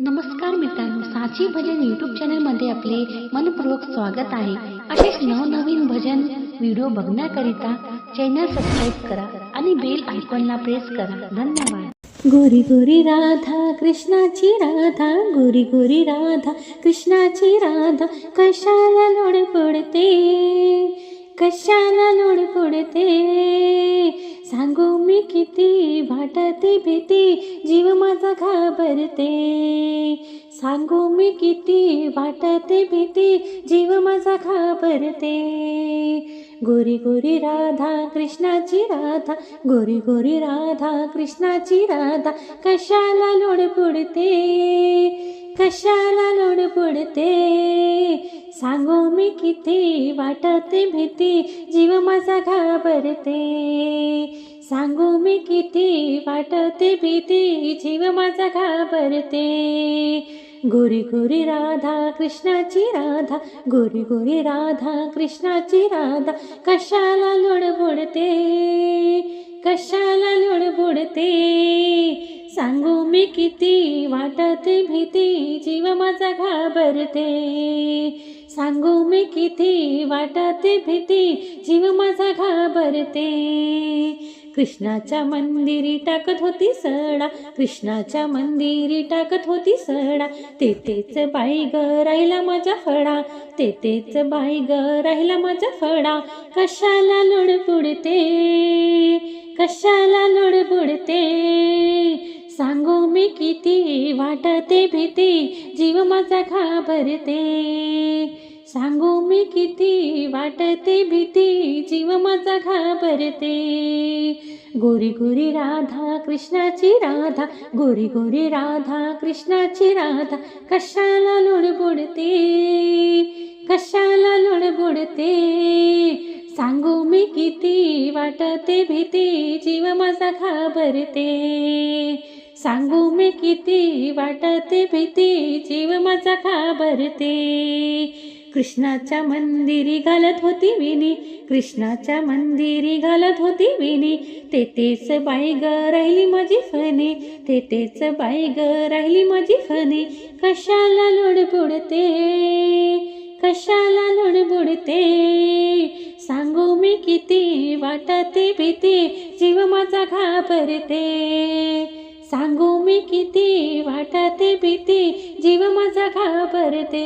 नमस्कार मित्रांनो साची भजन यूट्यूब चॅनलमध्ये आपले मनपूर्वक स्वागत आहे. असेच नवनवीन भजन व्हिडिओ बघण्याकरिता चॅनल सबस्क्राईब करा आणि बेल आयकॉनला प्रेस करा. धन्यवाद. गोरी गोरी राधा कृष्णाची राधा गोरी गोरी राधा कृष्णाची राधा कशाला लोड पडते? कशाला लोड पडते? सांगू मी किती वाटते भीती जीव माझा घाबरते. सांगू मी किती वाटते भीती जीव माझा घाबरते. गोरी गोरी राधा कृष्णाची राधा गोरी गोरी राधा कृष्णाची राधा कशाला लोड पुडते कशाला लोड पुडते सांगू मी किती वाटते भीती जीव माझा घाबरते. सांगू मी किती वाटते भीती जीव माझा घाबरते. गोरी गोरी राधा कृष्णाची राधा गोरी गोरी राधा कृष्णाची राधा कशाला लोड बुडते? कशाला लोड बुडते? सांगू मी किती वाटते भीती करते. सांगू मी किती वाटते भीती जीव माझा घाबरते. कृष्णाच्या मंदिरी टाकत होती सडा कृष्णाच्या मंदिरी टाकत होती सडा. तेथेच बाई ग राहिला माझा फडा तेथेच बाई ग राहिला माझा फडा. कशाला लोड बुडते कशाला लोड बुडते किती वाटते भीती जीव माझा घाबरते. सांगू मी किती वाटते भीती जीव माझा घाबरते. गोरी गोरी राधा कृष्णाची राधा गोरी गोरी राधा कृष्णाची राधा कशाला लुडबुडते कशाला लुडबुडते सांगू मी किती वाटते भीती जीव माझा घाबरते. सांगू मी किती वाटते भीती जीव माझा घाबरते कृष्णाच्या मंदिरी घालत होती विनी कृष्णाच्या मंदिरी घालत होती विनी तेथेच बाई ग राहिली माझी फणी तेथेच बाई ग राहिली माझी फणी. कशाला लोड बुडते कशाला लोड बुडते सांगू मी किती वाटते भीती जीव माझा घाबरते सांगू मी किती वाटते भीती जीव माझा घाबरते.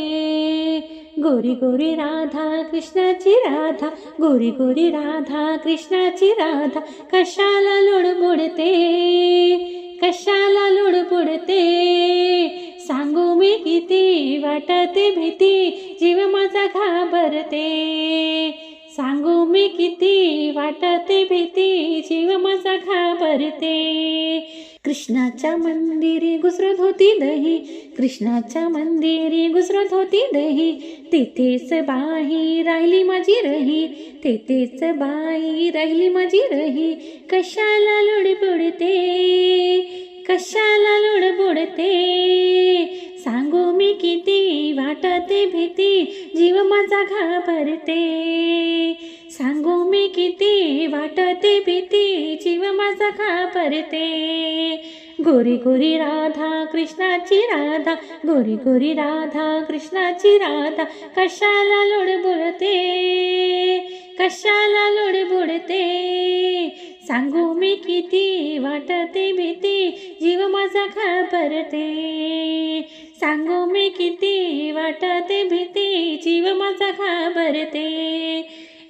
गोरी गोरी राधा कृष्णाची राधा गोरी गोरी राधा कृष्णाची राधा कशाला लोड बुडते कशाला लोड बुडते सांगू मी किती वाटते भीती जीव माझा घाबरते. सांगू मी किती वाटते भीती जीव माझा घाबरते. कृष्णाच्या मंदिरी घुसरत होती दही कृष्णाच्या मंदिरी घुसरत होती दही. तेथेच बाई राहिली माझी रही तेथेच बाई राहिली माझी रही. कशाला लोड बुडते कशाला लोड बुडते? सांगू मी किती वाटते भीती जीव माझा घाबरते. सांगू मी किती वाटते भीती जीव माझा घाबरते गोरी गोरी राधा कृष्णाची राधा गोरी गोरी राधा कृष्णाची राधा कशाला लोड बुडते? कशाला लोड बुडते? सांगू मी किती वाटते भीती जीव माझा घाबरते सांगू मी किती वाटते भीती जीव माझा घाबरते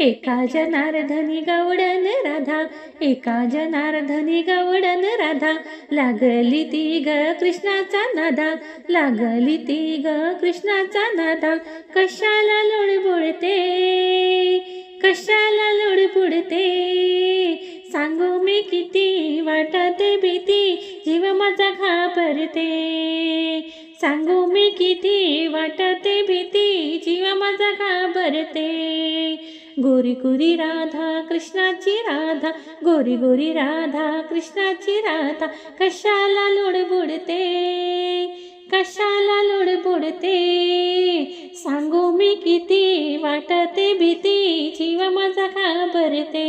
एका जनार्दनी गवडन राधा एका जनार्दनी गवडन राधा. लागली ती ग कृष्णाचा नादा लागली ती ग कृष्णाचा नादा. कशाला लोड बुडते कशाला लोड बुडते? सांगू मी किती वाटते भीती जीव माझा घाबरते. सांगू मी किती वाटते भीती जीव माझा घाबरते. गोरी गोरी राधा कृष्णाची राधा. गोरी गोरी राधा कृष्णाची राधा. कशाला लोड बुडते? कशाला लोड बुडते? सांगू मी किती वाटते भीती. जीव माझा घाबरते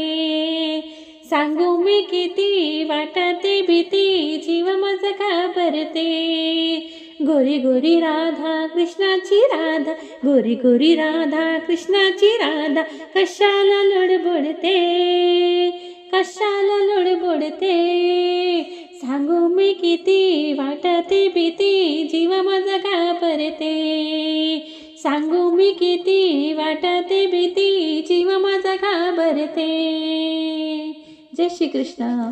सांगू मी किती वाटते भीती. जीव माझा घाबरते गोरी गोरी राधा कृष्णाची राधा. गोरी गोरी राधा कृष्णाची राधा. कशाला लडबडते? कशाला लडबडते? सांगू मी किती वाटते भीती जीव माझा घाबरते सांगू मी किती वाटते भीती जीव माझा घाबरते जय श्री कृष्ण